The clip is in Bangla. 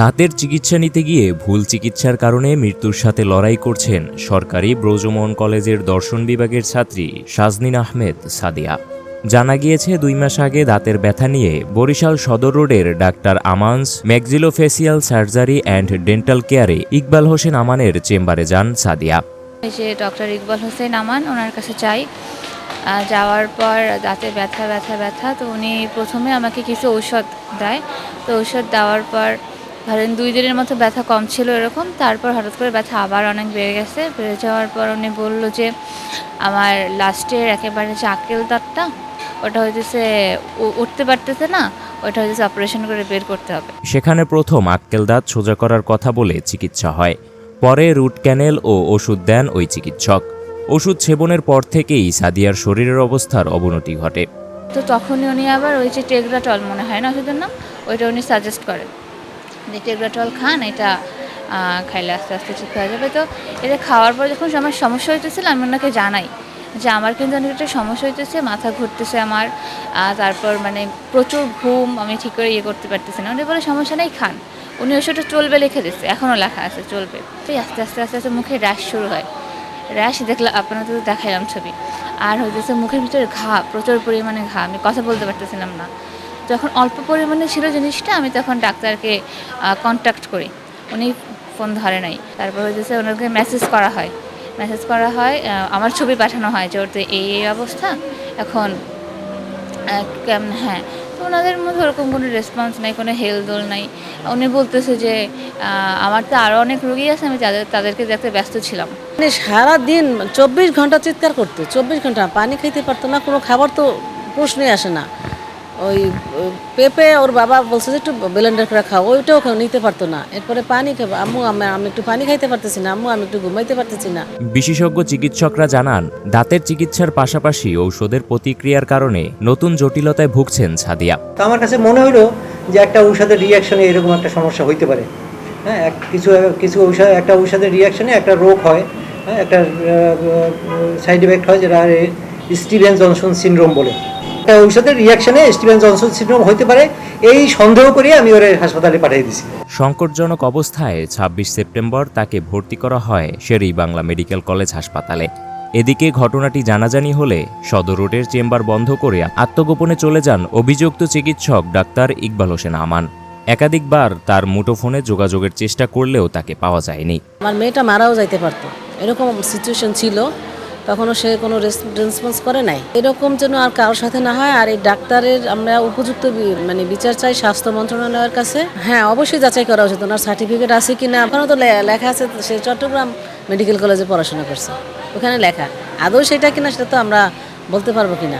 দাঁতের চিকিৎসা নিতে গিয়ে ভুল চিকিৎসার কারণে মৃত্যুর সাথে লড়াই করছেন সরকারি ব্রজমোহন কলেজের দর্শন বিভাগের ছাত্রী সাজনিন আহমেদ সাদিয়া। জানা গিয়েছে, দুই মাস আগে দাঁতের ব্যথা নিয়ে বরিশাল সদর রোডের doctor Aman's maxillofacial surgery and dental কেয়ারে ইকবাল হোসেন আমানের চেম্বারে যান সাদিয়া। যে ডক্টর ইকবাল হোসেন আমান, ওনার কাছে চাই যাওয়ার পর দাঁতে ব্যথা ব্যথা ব্যথা, তো উনি প্রথমে আমাকে কিছু ঔষধ দেয়। তো ঔষধ দেওয়ার পর ধরেন দুই দিনের মতো ব্যথা কম ছিল এরকম তারপর হঠাৎ করে ব্যথা আবার অনেক বেড়ে গেছে। বেড়ে যাওয়ার পর উনি বলল যে আমার লাস্টের একেবারে যে আক্কেল দাঁতটা ওটা হইতেছে উঠতে পারতেছে না ওটা হইতেছে অপারেশন করে বের করতে হবে। সেখানে প্রথম আক্কেল দাঁত সোজা করার কথা বলে চিকিৎসা হয়। পরে রুট ক্যানেল ও ওষুধ দেন ওই চিকিৎসক। ওষুধ সেবনের পর থেকেই সাদিয়ার শরীরের অবস্থার অবনতি ঘটে। তো তখনই উনি আবার ওই যে টেগ্রাটল মনে হয় না ওষুধের নাম ওইটা উনি সাজেস্ট করেন। যে টেগ্রাটল খান, এটা খাইলে আস্তে আস্তে ঠিক হয়ে যাবে। তো এটা খাওয়ার পর যখন আমার সমস্যা হইতেছিল, আমি ওনাকে জানাই যে, আমার কিন্তু অনেক একটা সমস্যা হইতেছে, মাথা ঘুরতেছে আমার তারপর মানে প্রচুর ঘুম, আমি ঠিক করে ইয়ে করতে পারতেছি না। উনি বলে, সমস্যা নেই, খান। উনি ওষুধটা চলবে লিখে দিচ্ছে এখনও লেখা আছে, চলবে। তো আস্তে আস্তে আস্তে আস্তে মুখে র্যাশ শুরু হয়। র্যাশ দেখলাম আপনার তো দেখাইলাম ছবি। আর হইতেছে মুখের ভিতরে ঘা, প্রচুর পরিমাণে ঘা, আমি কথা বলতে পারতেছিলাম না। যখন অল্প পরিমাণে ছিল জিনিসটা, আমি তখন ডাক্তারকে কন্ট্যাক্ট করি। উনি ফোন ধরে নাই। তারপর হইতেছে ওনাকে মেসেজ করা হয়। মেসেজ করা হয় আমার ছবি পাঠানো হয় যে ওর তো এই এই অবস্থা। এখন কেমন হ্যাঁ তো ওনাদের মধ্যে ওরকম কোনো রেসপন্স নাই, কোনো হেলদোল নাই। উনি বলতেছে যে আমার তো আরও অনেক রুগী আছে, আমি তাদের তাদেরকে দেখতে ব্যস্ত ছিলাম। মানে সারাদিন চব্বিশ ঘণ্টা চিৎকার করতো, চব্বিশ ঘণ্টা পানি খেতে পারতো না, কোনো খাবার তো প্রশ্নই আসে না। ওই পেঁপে ওর বাবা বলছে যে একটু ব্লেন্ডার করে খাও ওইটাও নিতে পারতো না। এরপরে পানি খাব। আম্মু আমি আমি একটু পানি খাইতে পারতেছি না। আম্মু আমি একটু ঘুমাইতে পারতেছি না। বিশেষজ্ঞ চিকিৎসকরা জানান দাঁতের চিকিৎসার পাশাপাশি ঔষধের প্রতিক্রিয়ার কারণে নতুন জটিলতায় ভুগছেন সাদিয়া। তো আমার কাছে মনে হলো যে একটা ঔষধের রিয়াকশনে এরকম একটা সমস্যা হইতে পারে। হ্যাঁ এক কিছু কিছু ঔষধ একটা ঔষধের রিয়াকশনে একটা রোগ হয়। হ্যাঁ একটা সাইড এফেক্ট হয় যেটা স্টিভেন জনসন সিনড্রোম বলে। একটা ঔষধের রিয়াকশনে স্টিভেন জনসন সিনড্রোম হইতে পারে এই সন্দেহ করে আমি ওর হাসপাতালে পাঠিয়ে দিছি। সংকটজনক অবস্থায় ২৬ সেপ্টেম্বর তাকে ভর্তি করা হয় শেরি বাংলা মেডিকেল কলেজ হাসপাতালে। এদিকে ঘটনাটি জানাজানি হলে সদর রোডের চেম্বার বন্ধ করে আত্মগোপনে চলে যান অভিযুক্ত চিকিৎসক ডাক্তার ইকবাল হোসেন আমান। একাধিকবার তার মুঠোফোনে যোগাযোগের চেষ্টা করলেও তাকে পাওয়া যায়নি। আমার মেয়েটা মারাও যাইতে পারতো। এরকম সিচুয়েশন ছিল। তখনও সে কোনো রেসপন্স করে নাই। এরকম যেন আর কারোর সাথে না হয়, আর এই ডাক্তারের আমরা উপযুক্ত মানে বিচার চাই স্বাস্থ্য মন্ত্রণালয়ের কাছে। হ্যাঁ অবশ্যই যাচাই করা উচিত। ওনার সার্টিফিকেট আছে কি না ওখানে তো লেখা আছে, সে চট্টগ্রাম মেডিকেল কলেজে পড়াশোনা করছে। ওখানে লেখা। আদৌ সেটা কিনা, সেটা তো আমরা বলতে পারব কিনা।